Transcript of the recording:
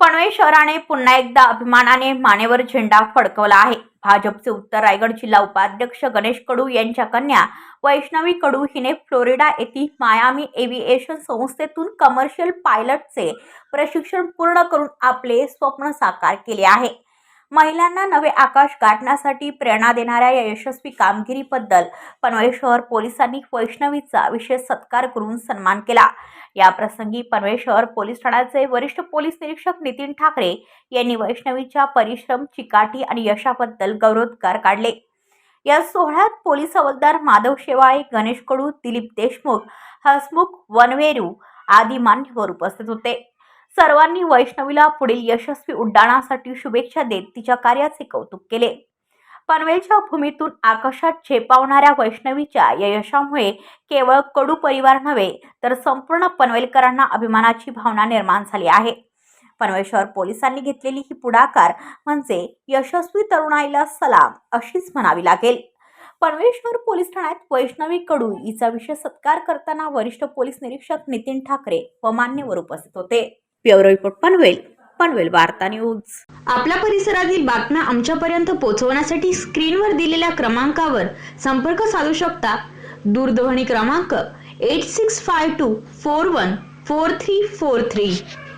पनवेल शहराने पुन्हा एकदा अभिमानाने मानेवर झेंडा फडकवला आहे. भाजपचे उत्तर रायगड जिल्हा उपाध्यक्ष गणेश कडू यांच्या कन्या वैष्णवी कडू हिने फ्लोरिडा येथील मायामी एव्हिएशन संस्थेतून कमर्शियल पायलटचे प्रशिक्षण पूर्ण करून आपले स्वप्न साकार केले आहे. महिलांना नवे आकाश गाठण्यासाठी प्रेरणा देणाऱ्या या यशस्वी कामगिरीबद्दल पनवेल शहर पोलिसांनी वैष्णवीचा विशेष सत्कार करून सन्मान केला. या प्रसंगी पनवेल शहर पोलीस ठाण्याचे वरिष्ठ पोलीस निरीक्षक नितीन ठाकरे यांनी वैष्णवीच्या परिश्रम चिकाटी आणि यशाबद्दल गौरवोद्गार काढले. या सोहळ्यात पोलीस हवालदार माधव शेवाळे गणेश कडू दिलीप देशमुख हसमुख वनवेरू आदी मान्यवर उपस्थित होते. सर्वांनी वैष्णवीला पुढील यशस्वी उड्डाणासाठी शुभेच्छा देत तिच्या कार्याचे कौतुक केले. पनवेलच्या भूमीतून आकाशात झेपावणाऱ्या वैष्णवीच्या या यशामुळे केवळ कडू परिवार नव्हे तर संपूर्ण पनवेलकरांना अभिमानाची भावना निर्माण झाली आहे. पनवेल शहर पोलिसांनी घेतलेली ही पुढाकार म्हणजे यशस्वी तरुणाईला सलाम अशीच म्हणावी लागेल. पनवेश्वर पोलीस ठाण्यात वैष्णवी कडू हिचा विशेष सत्कार करताना वरिष्ठ पोलीस निरीक्षक नितीन ठाकरे व मान्यवर उपस्थित होते. ब्युरो रिपोर्ट पनवेल पनवेल वार्ता न्यूज. आपल्या परिसरातील बातम्या आमच्यापर्यंत पोहोचवण्यासाठी स्क्रीनवर दिलेल्या क्रमांकावर संपर्क साधू शकता. दूरध्वनी क्रमांक eight six five two four one four three four three